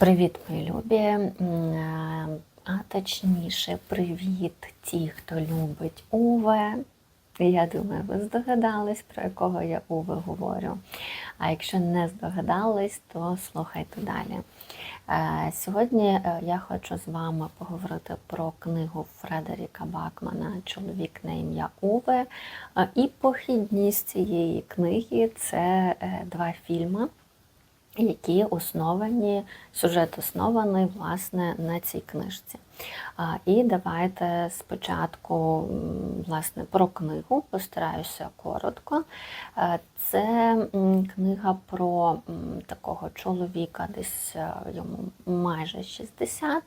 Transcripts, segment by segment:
Привіт, мої любі. Е, А точніше, привіт ті, хто любить Уве. Я думаю, ви здогадались, про якого я Уве говорю. А якщо не здогадались, то слухайте далі. Е, Сьогодні е, я хочу з вами поговорити про книгу Фредеріка Бакмана Чоловік на ім'я Уве. І похідність цієї книги це два фільми які основані, сюжет оснований власне на цій книжці. І давайте спочатку власне про книгу, постараюся коротко. Е, Це книга про такого чоловіка, десь е, йому майже 60,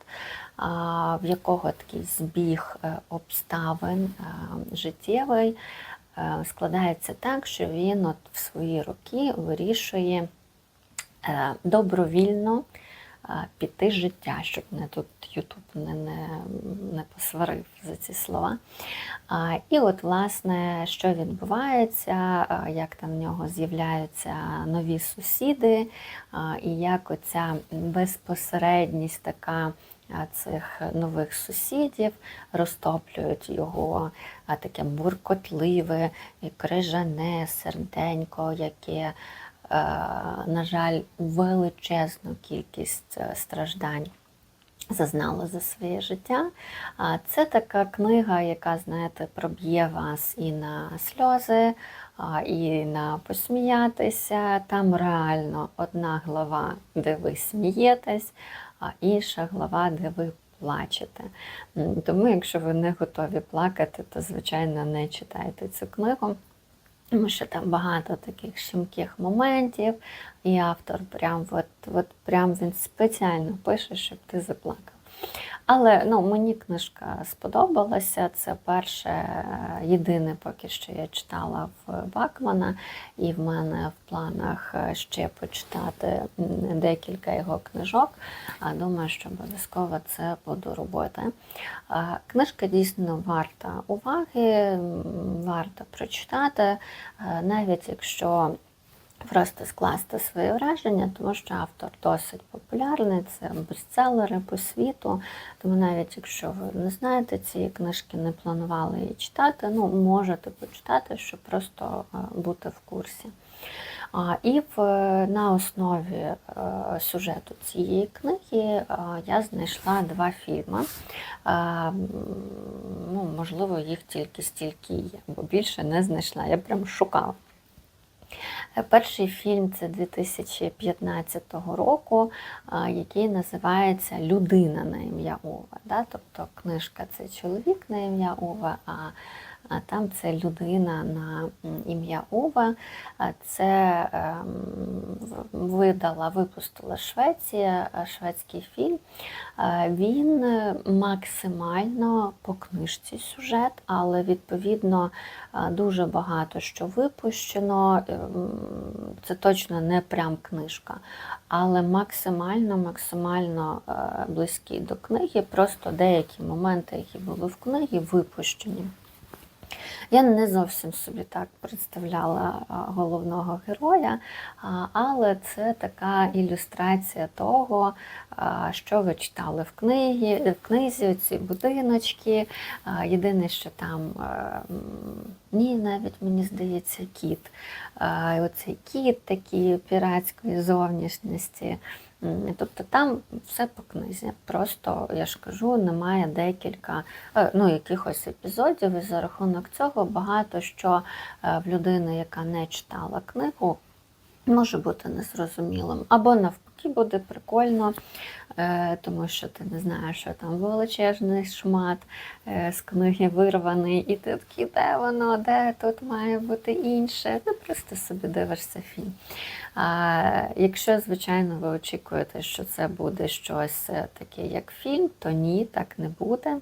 в якого такий збіг е, обставин життєвий складається так, що він от в свої роки вирішує добровільно е, піти з життя, щоб не тут Ютуб не, не, не посварив за ці слова. І от, власне, що відбувається, як там в нього з'являються нові сусіди, і як оця безпосередність така цих нових сусідів розтоплюють його таке буркотливе, крижане серденько, яке е, на жаль, величезну кількість е, страждань зазнало за своє життя. А Це така книга, яка, знаєте, проб'є вас і на сльози, і на посміятися. Там реально одна глава, де ви смієтесь, а інша глава, де ви плачете. Тому, якщо ви не готові плакати, то звичайно не читайте цю книгу. Тому що там багато таких щемких моментів, і автор прям, от, от прям він спеціально пише, щоб ти заплакав. Але ну, мені книжка сподобалася. Це перше, е, єдине поки що я читала в Бакмана, і в мене в планах е, ще почитати декілька його книжок. А думаю, що обов'язково це буду робити. Книжка дійсно варта уваги, варто прочитати, е, навіть якщо просто скласти свої враження, тому що автор досить популярний, це бестселери по світу. Тому навіть якщо ви не знаєте цієї книжки, не планували її читати, ну можете почитати, щоб просто е, бути в курсі. І в, на основі е, сюжету цієї книги е, я знайшла два фільми. Е, Ну, можливо, їх тільки стільки є, бо більше не знайшла. Я прям шукала. Перший фільм це 2015 року, який називається Людина на ім'я Ова. Тобто книжка це чоловік на ім'я Ова, а там це людина на ім'я Ова. Це ем, видала, випустила Швеція, е, шведський фільм. Е, Він е, максимально по книжці сюжет, але відповідно дуже багато що випущено. Це точно не прям книжка, але максимально, максимально близький до книги. Просто деякі моменти, які були в книгі, випущені. Я не зовсім собі так представляла головного героя, але це така ілюстрація того, що ви читали в книгі, в книзі, ці будиночки. Єдине, що там ні, навіть мені здається, кіт. Оцей кіт такий піратської зовнішності. Тобто там все по книзі. Просто я ж кажу, немає декілька е, ну, якихось епізодів, і за рахунок цього багато що е, в людини, яка не читала книгу, може бути незрозумілим. Або навпаки буде прикольно, е, тому що ти не знаєш, що там величезний шмат е, з книги вирваний, і ти такий, де воно, де тут має бути інше. Ну просто собі дивишся фільм. А якщо, звичайно, ви очікуєте, що це буде щось е, таке, як фільм, то ні, так не буде.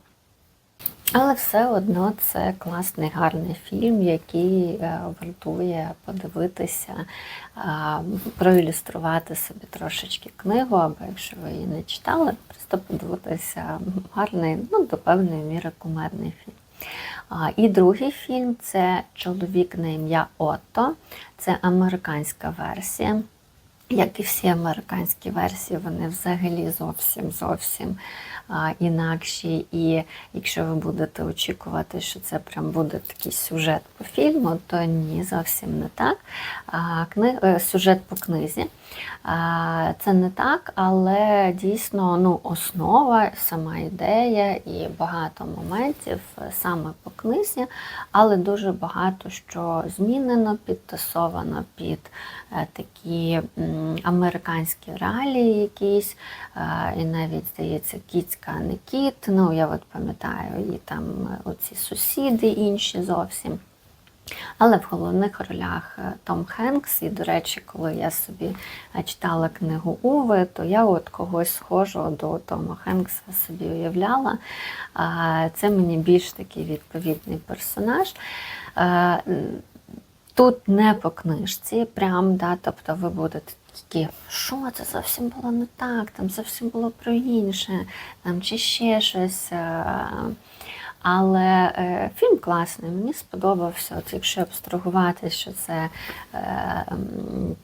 Але все одно це класний, гарний фільм, який е, вартує подивитися, проілюструвати собі трошечки книгу, або якщо ви її не читали, просто подивитися гарний, ну, до певної міри кумедний фільм. І другий фільм це Чоловік на ім'я Отто. Це американська версія. Як і всі американські версії, вони взагалі зовсім зовсім а, інакші. І якщо ви будете очікувати, що це прям буде такий сюжет по фільму, то ні, зовсім не так. А, кни... е, Сюжет по книзі. А, Це не так, але дійсно ну, основа, сама ідея і багато моментів е, саме по книзі, але дуже багато що змінено, підтасовано під такі американські реалії якісь, е, і навіть здається, кіцька, не кіт. Ну, я от пам'ятаю, і там е, оці сусіди інші зовсім. Але в головних ролях е, Том Хенкс, і, до речі, коли я собі е, читала книгу Уви, то я от когось схожого до Тома Хенкса собі уявляла. Це мені більш такий відповідний персонаж. Тут не по книжці, прям, да, тобто ви будете такі, що це зовсім було не так, там зовсім було про інше, там чи ще щось. Е, але е, фільм класний, мені сподобався. От якщо абстрагувати, що це е,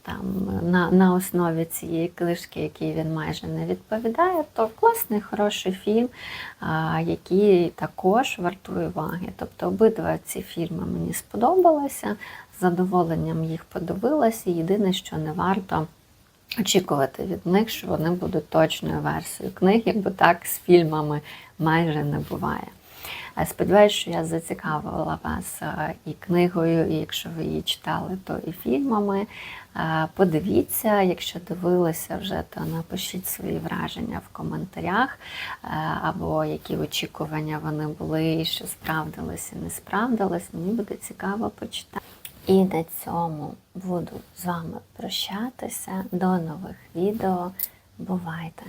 там на, на основі цієї книжки, якій він майже не відповідає, то класний, хороший фільм, а, який також вартує уваги. Тобто обидва ці фільми мені сподобалися, з задоволенням їх подивилася. Єдине, що не варто. Очікувати від них, що вони будуть точною версією книг, якби так з фільмами майже не буває. Сподіваюсь, що я зацікавила вас е, і книгою, і якщо ви її читали, то і фільмами. Е, Подивіться, якщо дивилися вже, то напишіть свої враження в коментарях, е, або які очікування вони були, що справдилось і не справдилось. Мені буде цікаво почитати. І на цьому буду з вами прощатися. До нових відео. Бувайте!